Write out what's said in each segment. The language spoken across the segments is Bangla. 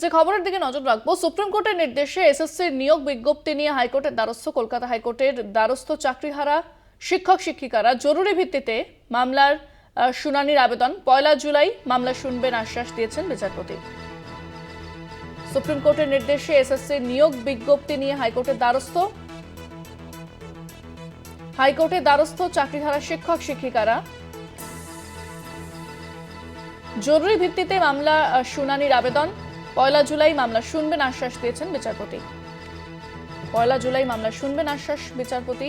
যে খবরের দিকে নজর রাখব, সুপ্রিম কোর্টের নির্দেশে এসএসসির নিয়োগ বিজ্ঞপ্তি নিয়ে হাইকোর্টের দ্বারস্থ কলকাতা হাইকোর্টের দ্বারস্থ চাকরিহারা শিক্ষক শিক্ষিকারা জরুরি ভিত্তিতে মামলার শুনানির আবেদন। পয়লা জুলাই মামলা শুনবেন আশ্বাস দিয়েছেন বিচারপতি। সুপ্রিম কোর্টের নির্দেশে এসএসসির নিয়োগ বিজ্ঞপ্তি নিয়ে হাইকোর্টের দ্বারস্থ। হাইকোর্টের দ্বারস্থ চাকরিহারা শিক্ষক শিক্ষিকারা জরুরি ভিত্তিতে মামলা শুনানির আবেদন। পয়লা জুলাই মামলা শুনবেন আশ্বাস দিয়েছেন বিচারপতি। পয়লা জুলাই মামলা শুনবেন আশ্বাস বিচারপতি।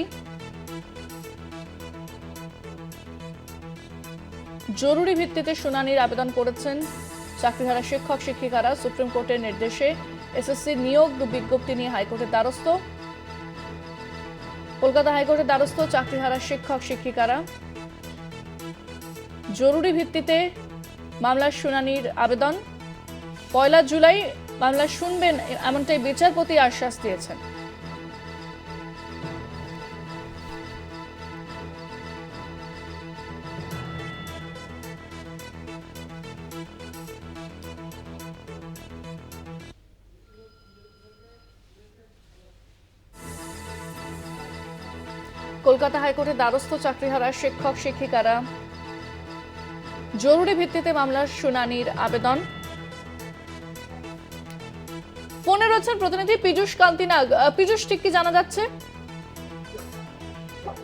জরুরি ভিত্তিতে শুনানির আবেদন করেছেন চাকরিহারা শিক্ষক, শিক্ষিকারা, সুপ্রিম কোর্টের নির্দেশে এসএসসি নিয়োগ বিজ্ঞপ্তি নিয়ে হাইকোর্টের দ্বারস্থ। কলকাতা হাইকোর্টের দ্বারস্থ চাকরিহারা শিক্ষক, শিক্ষিকারা। জরুরি ভিত্তিতে মামলার শুনানির আবেদন পয়লা জুলাই মামলা শুনবেন, এমনটাই বিচারপতি আশ্বাস দিয়েছেন। কলকাতা হাইকোর্টের দ্বারস্থ চাকরিহারা শিক্ষক শিক্ষিকারা জরুরি ভিত্তিতে মামলার শুনানির আবেদন। ফোনে রয়েছেন প্রতিনিধি পীযুষ কান্তি নাগ পীযুষ ঠিক কি জানা যাচ্ছে?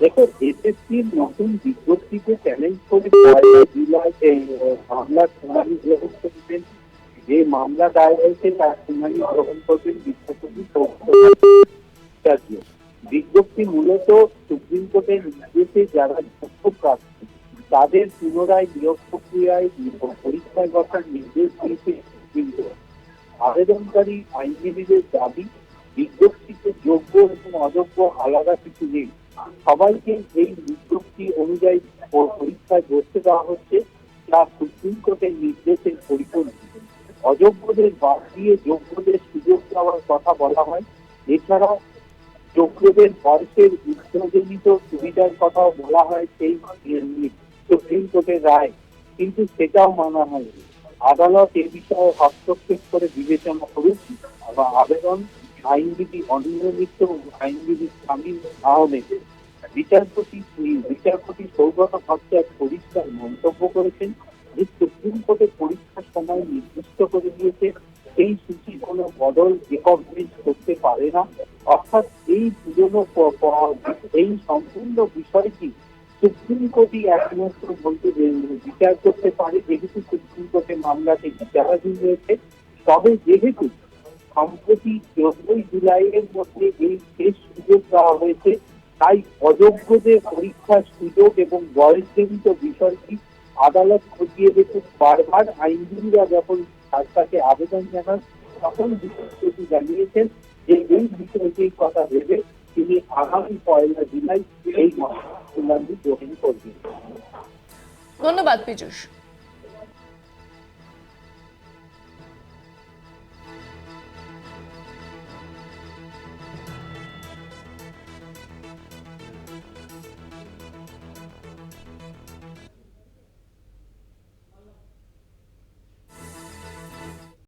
দেখো এসএসসির নতুন বিজ্ঞপ্তিকে চ্যালেঞ্জ করে এই, শুনানি গ্রহণ করবেন। যে মামলা দায়ের হয়েছে তার শুনানি গ্রহণ করবেন বিজ্ঞপ্তি মূলত সুপ্রিম কোর্টের নির্দেশে যারা প্রার্থী তাদের পুনরায় নিয়োগ প্রক্রিয়ায় পরীক্ষায় বসার নির্দেশ দিয়েছে আবেদনকারী আইনজীবীদের দাবি, বিজ্ঞপ্তিতে যোগ্য এবং অযোগ্য আলাদা কিছু নেই। সবাইকে এই বিজ্ঞপ্তি অনুযায়ী পরীক্ষায় বসতে দেওয়া হচ্ছে, যা সুপ্রিম কোর্টের নির্দেশের পরিপন্থী অযোগ্যদের বাদ দিয়ে যোগ্যদের সুযোগ দেওয়ার কথা বলা হয়। এছাড়া যোগ্যদের বয়সের উচ্চজনিত সুবিধার কথাও বলা হয় সেই সুপ্রিম কোর্টের রায়। কিন্তু সেটাও মানা হয়নি। আদালত এ বিষয়ে হস্তক্ষেপ করে বিবেচনা করুক বা আবেদন আইনজীবী ও আইনজীবী শামীম আহমেদের বিচারপতি বিচারপতি সৌগত ভট্টাচার্য পরিষ্কার মন্তব্য করেছেন যে সুপ্রিম কোর্টে পরীক্ষার সময় নির্দিষ্ট করে দিয়েছে, এই সূচি কোনো বদল বেঞ্চ করতে পারে না, অর্থাৎ এই পুরনো প- প- এই সম্পূর্ণ বিষয়টি সুপ্রিম কোর্টই একমাত্র বলতে বিচার করতে পারে, যেহেতু সুপ্রিম কোর্টে মামলাটি বিচারাধীন রয়েছে। তবে যেহেতু সম্প্রতি চোদ্দই জুলাইয়ের মধ্যে এই শেষ সুযোগ দেওয়া হয়েছে, তাই অযোগ্যদের পরীক্ষার সুযোগ এবং বয়সজনিত বিষয়টি আদালত খতিয়ে দেখে বারবার আইনজীবীরা যখন কাছে আবেদন জানান, তখন বিচারপতি জানিয়েছেন যে এই বিষয়টির কথা ভেবে তিনি আগামী পয়লা জুলাই এই মামলা ধন্যবাদ পীযুষ।